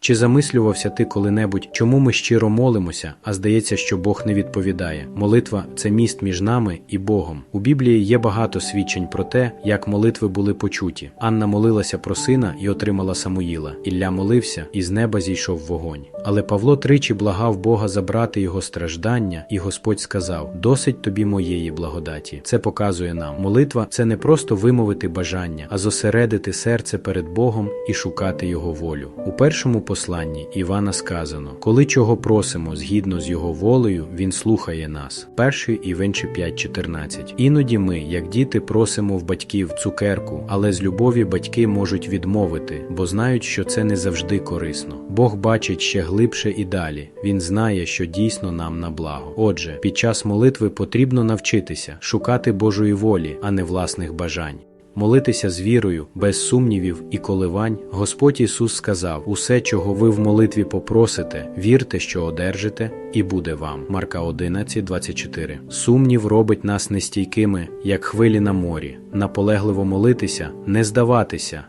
Чи замислювався ти коли-небудь, чому ми щиро молимося, а здається, що Бог не відповідає? Молитва це міст між нами і Богом. У Біблії є багато свідчень про те, як молитви були почуті. Анна молилася про сина і отримала Самуїла. Ілля молився, і з неба зійшов вогонь. Але Павло тричі благав Бога забрати його страждання, і Господь сказав: Досить тобі моєї благодаті. Це показує нам. Молитва це не просто вимовити бажання, а зосередити серце перед Богом і шукати його волю. У першому посланні Івана сказано: коли чого просимо згідно з його волею, він слухає нас. Перший Івенче 5.14. Іноді ми, як діти, просимо в батьків цукерку, але з любові батьки можуть відмовити, бо знають, що це не завжди корисно. Бог бачить ще глибше і далі. Він знає, що дійсно нам на благо. Отже, під час молитви потрібно навчитися шукати Божої волі, а не власних бажань. Молитися з вірою, без сумнівів і коливань, Господь Ісус сказав: Усе, чого ви в молитві попросите, вірте, що одержите, і буде вам. Марка 11, 24. Сумнів робить нас нестійкими, як хвилі на морі. Наполегливо молитися, не здаватися.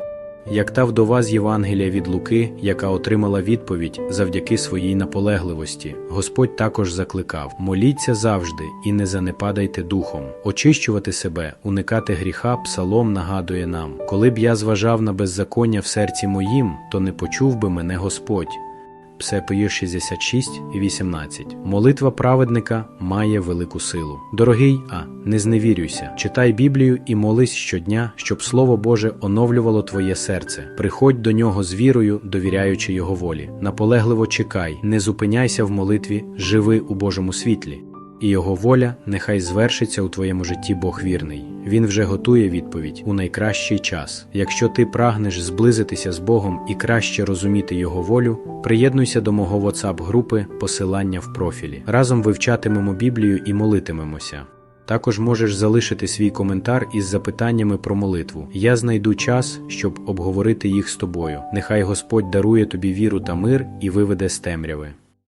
Як та вдова з Євангелія від Луки, яка отримала відповідь завдяки своїй наполегливості, Господь також закликав: моліться завжди і не занепадайте духом, очищувати себе, уникати гріха, псалом нагадує нам: коли б я зважав на беззаконня в серці моїм, то не почув би мене Господь. Псепеїр 66 і 18. Молитва праведника має велику силу. Дорогий, а не зневірюйся. Читай Біблію і молись щодня, щоб Слово Боже оновлювало твоє серце. Приходь до нього з вірою, довіряючи його волі. Наполегливо чекай, не зупиняйся в молитві, живи у Божому світлі. І його воля нехай звершиться у твоєму житті Бог вірний. Він вже готує відповідь у найкращий час. Якщо ти прагнеш зблизитися з Богом і краще розуміти Його волю, приєднуйся до мого WhatsApp групи посилання в профілі. Разом вивчатимемо Біблію і молитимемося. Також можеш залишити свій коментар із запитаннями про молитву. Я знайду час, щоб обговорити їх з тобою. Нехай Господь дарує тобі віру та мир і виведе з темряви.